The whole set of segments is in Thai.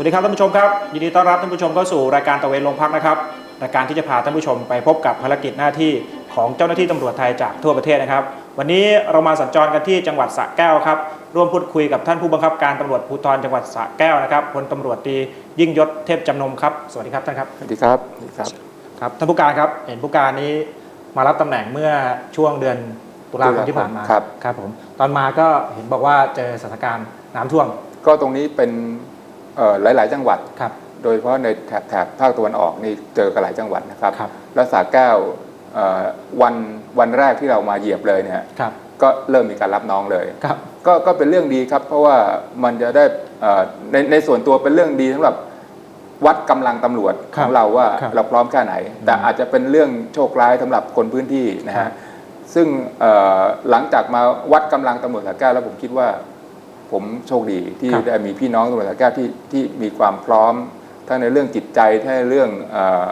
วัสดีครับท่านผู้ชมครับยินดีต้อนรับท่านผู้ชมเข้าสู่รายการตะเวนโรงพักนะครับรายการที่จะพาท่านผู้ชมไปพบกับภารกิจหน้าที่ของเจ้าหน้าที่ตำรวจไทยจากทั่วประเทศนะครับ วันนี้เรามาสัญจรกันที่จังหวัดสระแก้วครับร่วมพูดคุยกับท่านผู้บังคับการตำรวจภูธรจังหวัดสระแก้วนะครับพลตำรวจตรียิ่งยศเทพจำนงครับสวัสดีครับท่านครับสวัสดีครับสวัสดีครับครับท่านผู้การครับเห็นผู้การนี้มารับตำแหน่งเมื่อช่วงเดือนตุลาคมที่ผ่านมาครับ ครับผมตอนมาก็เห็นบอกว่าเจอสถานการณ์น้ำท่วม ก็ตรงนี้เป็นเอ่อ หลาย ๆ จังหวัด ครับ โดยเฉพาะในแถบแถบภาคตะวันออกนี่เจอกันหลายจังหวัดนะครับ ครับ และสาแก้วเอ่อวันวันแรกที่เรามาเหยียบเลยเนี่ยครับ ก็เริ่มมีการรับน้องเลย ครับ ก็ก็เป็นเรื่องดีครับ เพราะว่ามันจะได้เอ่อในในส่วนตัวเป็นเรื่องดีสำหรับวัดกำลังตำรวจคขรับองเราว่าครับเราพร้อมแค่ไหน แต่อาจจะเป็นเรื่องโชคร้ายสำหรับคนพื้นที่นะครัฮะบซึ่งเอ่อหลังจากมาวัดกำลังตำรวจสาแก้วแล้วผมคิดว่า ผมโชคดีที่ครับได้มีพี่น้องตำรวจสาแก้วที่ที่มีความพร้อม ทั้งในเรื่องจิตใจทั้งในเรื่องเอ่อ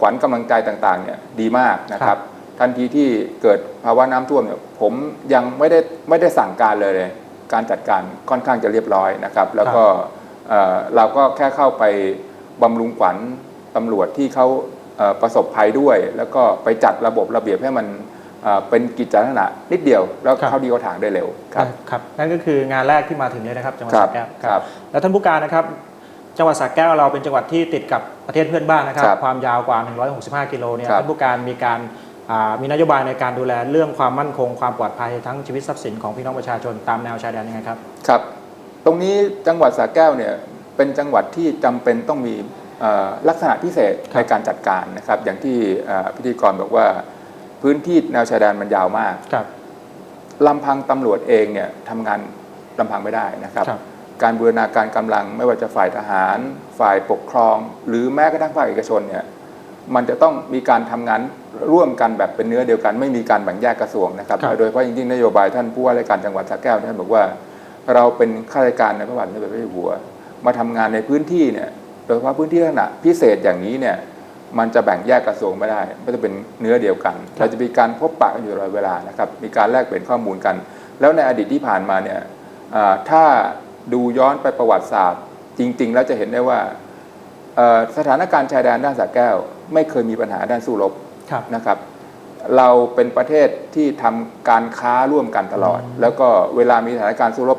ขวัญกำลังใจต่างๆเนี่ยดีมากนะครับ ทันทีที่เกิดภาวะน้ำท่วมเนี่ยผมยังไม่ได้ไม่ได้สั่งการเลยการจัดการค่อนข้างจะเรียบร้อยนะครับ แล้วก็เอ่อเราก็แค่เข้าไปบำรุงขวัญตำรวจที่เขาเอ่อประสบภัยด้วย แล้วก็ไปจัดระบบระเบียบให้มัน เอ่อเป็นกิจลักษณะนิดเดียว แล้วครับเข้าดีเข้าทางได้เร็วครับครับนั่นก็คืองานแรกที่มาถึงเลยนะครับจังหวัดคสรัระบแก้วครับแล้วท่านผู้การนะครับจังหวัดสระแก้วเราเป็นจังหวัดที่ติดกับประเทศเพื่อนบ้านนะครับครับความยาวกว่า 165 กิโลเนี่ยครับท่านผู้การมีการอ่ามีนโยบายในการดูแลเรื่องความมั่นคง ความปลอดภัยทั้งชีวิตทรัพย์สินของพี่น้องประชาชนตามแนวชายแดนยังไงครับครับ ตรงนี้จังหวัดสระแก้วเนี่ยเป็นจังหวัดที่จำเป็นต้องมีเอ่อลักษณะพิเศษครับในการจัดการนะครับ อย่างที่เอ่อพิธีกรบอกว่า พื้นที่แนวชายแดนมันยาวมากครับลำพังตำรวจเองเนี่ยทำงานลำพังไม่ได้นะครับครับ การบูรณาการกำลังไม่ว่าจะฝ่ายทหาร ฝ่ายปกครอง หรือแม้กระทั่งภาคเอกชนเนี่ยมันจะต้องมีการทำงานร่วมกันแบบเป็นเนื้อเดียวกัน ไม่มีการแบ่งแยกกระทรวงนะครับครับโดยเฉพาะยิ่งๆนโยบายท่านผู้ว่าราชการจังหวัดสระแก้วท่านบอกว่า เราเป็นข้าราชการในพระบาทสมเด็จพระเจ้าอยู่หัว มาทำงานในพื้นที่เนี่ยโดยเฉพาะพื้นที่ลักษณะพิเศษอย่างนี้เนี่ย มันจะแบ่งแยกกระทรวงไม่ได้ก็จะเป็นเนื้อเดียวกัน เราจะมีการพบปะกันอยู่ตลอดเวลานะครับ มีการแลกเปลี่ยนข้อมูลกัน แล้วในอดีตที่ผ่านมาเนี่ยอ่าถ้าดูย้อนไปประวัติศาสตร์ จริง ๆ แล้วจะเห็นได้ว่าเอ่อสถานการณ์ชายแดนด้านสระแก้ว ไม่เคยมีปัญหาด้านสู้รบครับนะครับ เราเป็นประเทศที่ทำการค้าร่วมกันตลอด แล้วก็เวลามีสถานการณ์สู้รบ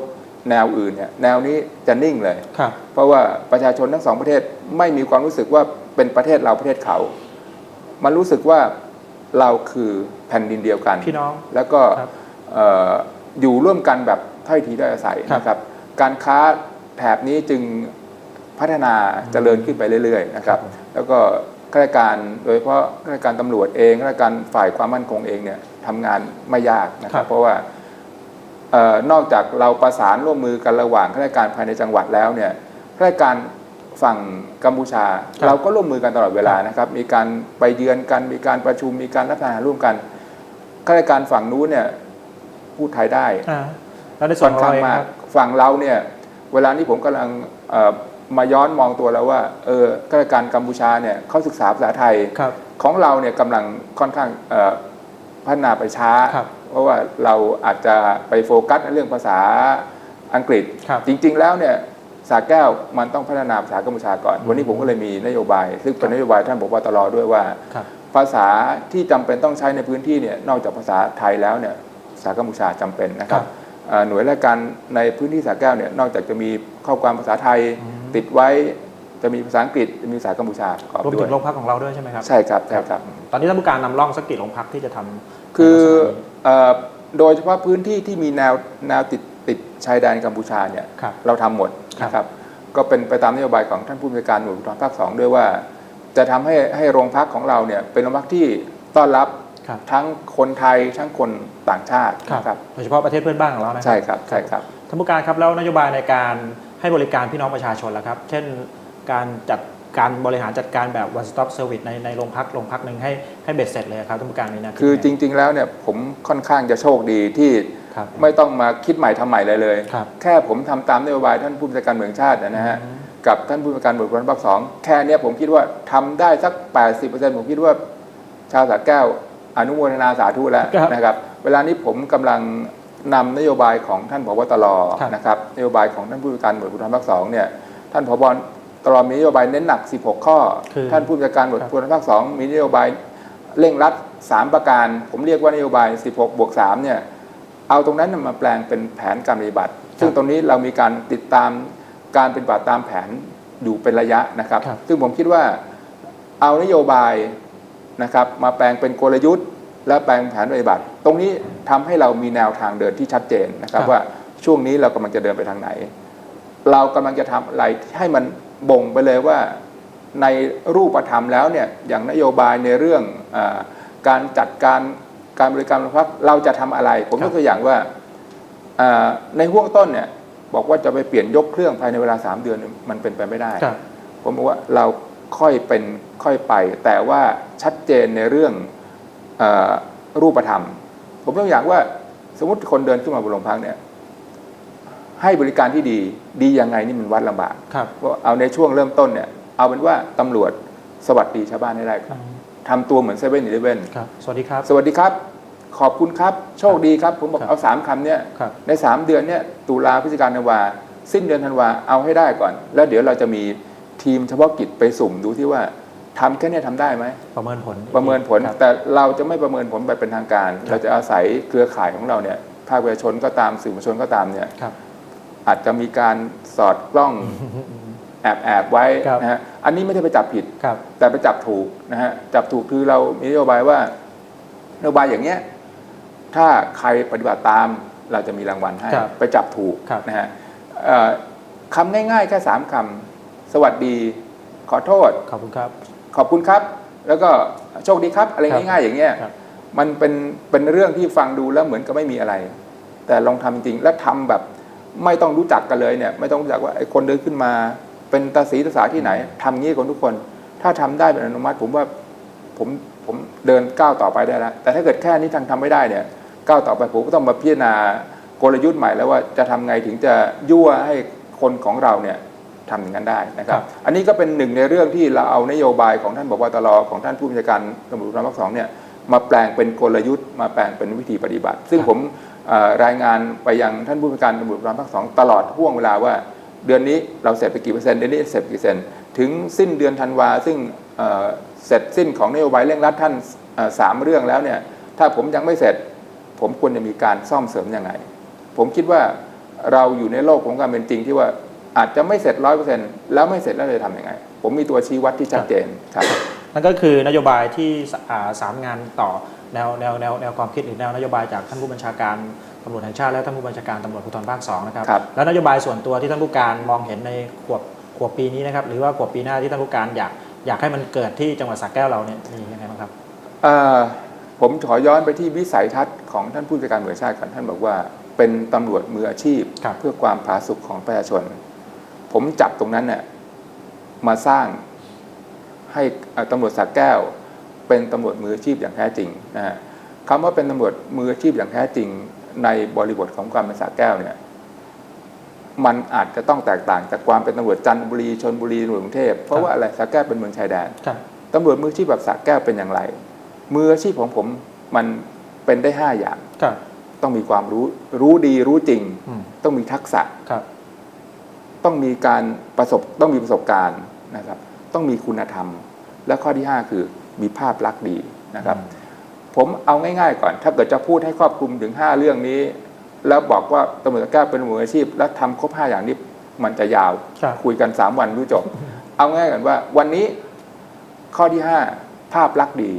แนวอื่นเนี่ยแนวนี้จะนิ่งเลย ครับ เพราะว่าประชาชนทั้งสองประเทศไม่มีความรู้สึกว่าเป็นประเทศเราประเทศเขา มันรู้สึกว่าเราคือแผ่นดินเดียวกันพี่น้องแล้วก็ครับเอ่ออยู่ร่วมกันแบบถ้อยทีถ้อยอาศัยครับ นะครับ การค้าแถบนี้จึงพัฒนาเจริญขึ้นไปเรื่อยๆนะครับ แล้วก็ข้าราชการโดยเฉพาะข้าราชการตำรวจเองข้าราชการฝ่ายความมั่นคงเองเนี่ยทำงานไม่ยากนะคครัรับบ เพราะว่าเอ่อ นอกจากเราประสานร่วมมือกันระหว่างข้าราชการภายในจังหวัดแล้วเนี่ยข้าราชการฝั่งกัมพูชา เราก็ร่วมมือกันตลอดเวลานะครับ มีการไปเยือนกันมีการประชุมมีการรับประทานอาหารร่วมกันข้าราชการฝั่งนู้นเนี่ยพูดไทยได้อ่าแล้วในส่วค่นอนของข้าเรางเองมากครับฝั่งเราเนี่ยเวลานี้ผมกำลังเอ่อมาย้อนมองตัวแล้วว่าเออข้าราชการกัมพูชาเนี่ยเขาศึกษาภาษาไทยครับของเราเนี่ยกำลังค่อนข้างเอ่อ พัฒนาไปช้าครับเพราะว่าเราอาจจะไปโฟกัสในเรื่องภาษาอังกฤษครับจริง ๆ แล้วเนี่ยสาแก้วมันต้องพัฒนาภาษากัมพูชาก่อน วันนี้ผมก็เลยมีนโยบาย ซึ่งเป็นนโยบายท่านผบตรด้วยว่าครับภาษาที่จำเป็นต้องใช้ในพื้นที่เนี่ยนอกจากภาษาไทยแล้วเนี่ยภาษากัมพูชาจำเป็นนะครับครับเอ่อหน่วยราชการในพื้นที่สาแก้วเนี่ยนอกจากจะมีข้อความภาษาไทยอืมติดไว้ จะมีภาษาอังกฤษจะมีภาษากัมพูชาประกอบรวมด้วถึยงโรงพักของเราด้วยใช่ไหมครับ ใช่ครับใช่ครับ ตอนนี้ท่านผู้การนำร่องสักกี่โรงพักที่จะทำคือในลักษณะนี้เอ่อโดยเฉพาะพื้นที่ที่มีแนวแนวติดติดชายแดนกัมพูชาเนี่ยครับ เราทำหมดครับนะครับก็เป็นไปตามนโยบายของท่านผู้บัญชาการหน่วยภูธรภาคสองด้วยว่า จะทำให้ให้โรงพักของเราเนี่ยเป็นโรงพักที่ต้อนรับครับทั้งคนไทยทั้งคนต่างชาตินะครับโดยเฉพาะประเทศเพื่อนบ้านของเรานะครัใช่ครับใช่ครับ ท่านผู้การครับแล้วนโยบายในการให้บริการพี่น้องประชาชนล่ะครับ เช่น การจัดการบริหารจัดการแบบ one stop service ในในโรงพักโรงพักหนึ่งให้ให้เบ็ดเสร็จเลยครับท่านผู้การมีแนะคือจริง ๆ แล้วเนี่ยผมค่อนข้างจะโชคดีที่ครับไม่ต้องมาคิดใหม่ทำใหม่เลยเลยครับแค่ผมทำตามนโยบายท่านผู้บัญชาการเมืองชาตินะฮะอืมกับท่านผู้บัญชาการตำรวจภูธรภาคสองแค่เนี้ยผมคิดว่าทำได้สัก 80%ผมคิดว่าชาวสระแก้วอนุโมทนาสาธุแล้วครับนะครับ เวลานี้ผมกำลังนำนโยบายของท่านผบตรครับนะครับนโยบายของท่านผู้บัญชาการตำรวจภูธรภาคสองเนี่ยท่านผบ ตลอดมีนโยบายเน้นหนัก 16 ข้อ คือท่านผู้บัญชาการตำรวจครับ ภูธรภาค 2 มีนโยบายเร่งรัด 3 ประการ ผมเรียกว่านโยบาย 16 บวก 3 เนี่ย เอาตรงนั้นมาแปลงเป็นแผนการปฏิบัติ ซึ่งตรงนี้เรามีการติดตามการปฏิบัติตามแผนอยู่เป็นระยะนะครับ ครับ ซึ่งผมคิดว่าเอานโยบายนะครับมาแปลงเป็นกลยุทธ์ และแปลงแผนปฏิบัติ ตรงนี้ทำให้เรามีแนวทางเดินที่ชัดเจนนะครับครับ ว่าช่วงนี้เรากำลังจะเดินไปทางไหน เรากำลังจะทำอะไรให้มัน บ่งไปเลยว่าในรูปธรรมแล้วเนี่ยอย่างนโยบายในเรื่องอาการจัดการการบริการโรงพักเราจะทำอะไร ผมยกตัวอย่างว่าอ่าในห่วงต้นเนี่ยบอกว่าจะไปเปลี่ยนยกเครื่องภายในเวลา 3 เดือนมันเป็นไปไม่ได้ครับผมบอกว่าเราค่อยเป็นค่อยไป แต่ว่าชัดเจนในเรื่องเออรูปธรรม ผมยกตัวอย่างว่าสมมติคนเดินขึ้นมาบนโรงพักเนี่ย ให้บริการที่ดีดียังไงนี่มันวัดลำบากครับว่าเอาในช่วงเริ่มต้นเนี่ยเอาเป็นว่าตำรวจสวัสดีชาวบ้านให้ได้ก่อนทำตัวเหมือนเซเว่นอีเลเว่นครับ สวัสดีครับ สวัสดีครับ ขอบคุณครับ โชคดีครับ ผมบอกครับเอาสามคำเนี่ยครับใน3เดือนเนี่ยตุลาพฤศจิกายนธันวา สิ้นเดือนธันวาเอาให้ได้ก่อน แล้วเดี๋ยวเราจะมีทีมเฉพาะกิจไปสุ่มดูที่ว่าทำแค่เนี้ทำได้ไหมประเมินผลประเมินผลครับแต่เราจะไม่ประเมินผลแบบเป็นทางการครับเราจะอาศัยเครือข่ายของเราเนี่ยภาคประชาชนก็ตามสื่อมวลชนก็ตามเนี่ยครับ อาจจะมีการสอดกล้องแอบแอบๆไว้ครับนะฮะอันนี้ไม่ได้ไปจับผิด ครับ แต่ไปจับถูกนะฮะจับถูกคือเรามีนโยบายว่านโยบายอย่างเงี้ยถ้าใครปฏิบัติตามเราจะมีรางวัลให้ครับไปจับถูกครับนะฮะเอ่อคำง่ายๆแค่สามคำสวัสดี ขอโทษ ขอบคุณครับ ขอบคุณครับ แล้วก็โชคดีครับ อะไรครับง่ายๆอย่างเงี้ยครับ มันเป็นเป็นเรื่องที่ฟังดูแล้วเหมือนกับไม่มีอะไร แต่ลองทำจริงๆ และทำแบบ ไม่ต้องรู้จักกันเลยเนี่ย ไม่ต้องรู้จักว่าไอ้คนเดินขึ้นมา เป็นตาสีตาสาที่ไหนทำงี้กับทุกคน ถ้าทำได้เป็นอนุมัติผมว่าผมผมเดินก้าวต่อไปได้แล้วแต่ถ้าเกิดแค่นี้ทางทำไม่ได้เนี่ยก้าวต่อไปผมก็ต้องมาพิจารณากลยุทธ์ใหม่แล้วว่าจะทำไงถึงจะยั่วให้คนของเราเนี่ยทำอย่างนั้นได้นะครัครับบอันนี้ก็เป็นหนึ่งในเรื่องที่เราเอานโยบายของท่านบกตรของท่านผู้บัญชาการตำรวจภูธรภาคสองเนี่ย มาแปลงเป็นกลยุทธ์ มาแปลงเป็นวิธีปฏิบัติ ซึ่งผมเอ่อรายงานไปยังท่านผู้บัญชาการตำรวจภูธรภาคสองตลอดห่วงเวลาว่า เดือนนี้เราเสร็จไปกี่เปอร์เซ็นต์เดือนนี้เสร็จกี่เปอร์เซ็นต์ถึงสิ้นเดือนธันวาซึ่งเอ่อเสร็จสิ้นของนโยบายเร่งรัดท่านเอ่อสามเรื่องแล้วเนี่ยถ้าผมยังไม่เสร็จ ผมควรจะมีการซ่อมเสริมยังไง ผมคิดว่าเราอยู่ในโลกของความเป็นจริงที่ว่าอาจจะไม่เสร็จร้อยเปอร์เซ็นต์แล้วไม่เสร็จแล้วจะทำยังไง ผมมีตัวชี้วัดที่ชัดเจนครับ นั่นก็คือนโยบายที่สอ่าสามงานต่อแนวแนวแนวแนวความคิดหรือแนวนโยบายจากท่านผู้บัญชาการตำรวจแห่งชาติและท่านผู้บัญชาการตำรวจภูธรภาคสองนะครับครับแล้วนโยบายส่วนตัวที่ท่านผู้การมองเห็นในขวบขวบปีนี้นะครับหรือว่าขวบปีหน้าที่ท่านผู้การอยากอยากให้มันเกิดที่จังหวัดสระแก้วเราเนี่ยมียังไงบ้างครับเอ่อผมขอย้อนไปที่วิสัยทัศน์ของท่านผู้จัดการหน่วยชาติก่อนท่านบอกว่า เป็นตำรวจมืออาชีพครับเพื่อความผาสุกของประชาชน ผมจับตรงนั้นเนี่ยมาสร้าง ให้เอ่อตำรวจสระแก้ว เป็นตำรวจมืออาชีพอย่างแท้จริงนะฮะคำว่าเป็นตำรวจมืออาชีพอย่างแท้จริง ในบริบทของความเป็นสระแก้วเนี่ยมันอาจจะต้องแตกต่างจากความเป็นตำรวจจันทบุรีชนบุรีตำรวจกรุงเทพเพราะว่าอะไรสระแก้วเป็นเมืองชายแดนครับตำรวจมืออาชีพแบบสระแก้วเป็นอย่างไร มืออาชีพของผมมันเป็นได้5อย่างครับต้องมีความรู้รู้ดีรู้จริงอืมต้องมีทักษะครับต้องมีการประสบต้องมีประสบการณ์นะครับ ต้องมีคุณธรรม และข้อที่ 5 คือมีภาพลักษณ์ดีนะครับ ผมเอาง่ายๆก่อน ถ้าเกิดจะพูดให้ครอบคลุมถึง 5 เรื่องนี้ แล้วบอกว่าตำรวจสระแก้วเป็นมืออาชีพ และทำครบ 5 อย่างนี้มันจะยาวครับคุยกัน 3 วันรู้จบ เอาง่ายก่อนว่า วันนี้ข้อที่ 5 ภาพลักษณ์ดี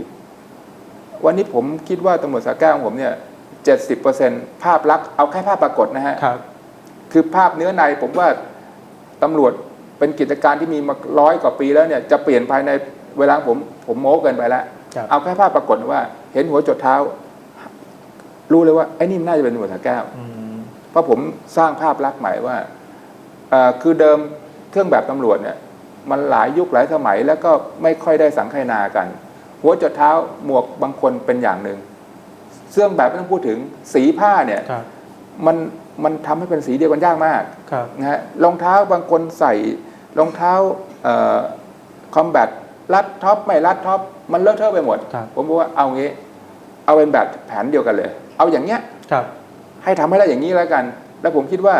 วันนี้ผมคิดว่าตำรวจสระแก้วของผมเนี่ยเจ็ดสิบเปอร์เซ็นภาพลักษณ์เอาแค่ภาพปรากฏนะฮะครับคือภาพเนื้อในผมว่าตำรวจ เป็นกิจการที่มีมาร้อยกว่าปีแล้วเนี่ยจะเปลี่ยนภายในเวลาผมผมโม้เกินไปแล้วครับเอาแค่ภาพปรากฏว่า เห็นหัวจดเท้า รู้เลยว่าไอ้นี่มันน่าจะเป็นตำรวจสระแก้วอืมเพราะผมสร้างภาพลักษณ์ใหม่ว่าเอ่อคือเดิมเครื่องแบบตำรวจเนี่ยมันหลายยุคหลายสมัยแล้วก็ไม่ค่อยได้สังคายนากัน หัวจดเท้าหมวกบางคนเป็นอย่างหนึ่งเครื่องแบบไม่ต้องพูดถึงสีผ้าเนี่ยครับมันมันทำให้เป็นสีเดียวกันยากมากครับนะฮะรองเท้าบางคนใส่ รองเท้าคอมแบทรัดท็อปไม่รัดท็อปมันเลอะเทอะไปหมดครับผมบอกว่าเอางี้ เอาเป็นแบบแผนเดียวกันเลย เอาอย่างเงี้ยครับให้ทำให้ได้อย่างนี้แล้วกัน แล้วผมคิดว่า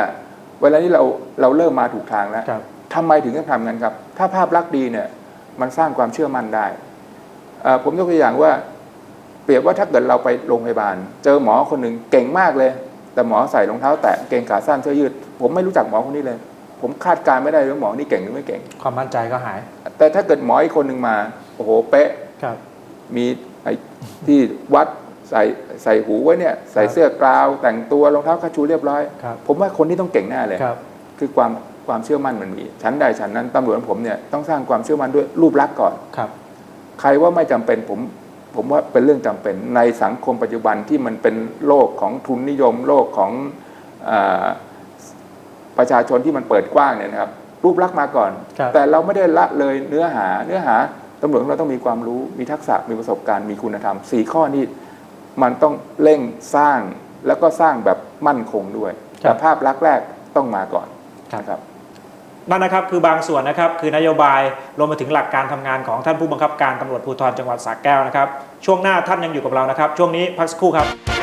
เวลานี้เราเราเริ่มมาถูกทางแล้วครับททำไมถึงต้องทำงั้นครับ ถ้าภาพลักษณ์ดีเนี่ยมันสร้างความเชื่อมั่นได้เอ่อผมยกตัวอย่างว่า เปรียบว่าถ้าเกิดเราไปโรงพยาบาล เจอหมอคนหนึ่งเก่งมากเลย แต่หมอใส่รองเท้า แตะเกงขาสั้นเสื้อยืด ผมไม่รู้จักหมอคนนี้เลย ผมคาดการณ์ไม่ได้ว่าหมอนี่เก่งหรือไม่เก่ง ความมั่นใจก็หาย แต่ถ้าเกิดหมออีกคนหนึ่งมา โอ้โห เป๊ะครับ มีไอ้ที่วัดใส่ใส่หูไว้เนี่ย ใส่ครับเสื้อกราวแต่งตัวรองเท้าคาชูเรียบร้อย ครับ ผมว่าคนที่ต้องเก่งแน่เลยครับ คือความความเชื่อมั่นมันมีชั้นใดชั้นนั้นตำรวจของผมเนี่ยต้องสร้างความเชื่อมั่นด้วยรูปลักษณ์ก่อนครับ ใครว่าไม่จำเป็นผมผมว่าเป็นเรื่องจำเป็นในสังคมปัจจุบันที่มันเป็นโลกของทุนนิยม โลกของอา ประชาชนที่มันเปิดกว้างเนี่ยนะครับรูปลักษณ์มาก่อน ครับแต่เราไม่ได้ละเลยเนื้อหาเนื้อหาตำรวจของเราต้องมีความรู้มีทักษะมีประสบการณ์มีคุณธรรมสี่ข้อนี้มันต้องเร่งสร้างแล้วก็สร้างแบบมั่นคงด้วยครับ แต่ภาพลักษณ์แรกต้องมาก่อนครับนะครับ นั่นนะครับคือบางส่วนนะครับคือนโยบายรวมไปถึงหลักการทำงานของท่านผู้บังคับการตำรวจภูธรจังหวัดสระแก้วนะครับช่วงหน้าท่านยังอยู่กับเรานะครับ ช่วงนี้พักสักครู่ครับ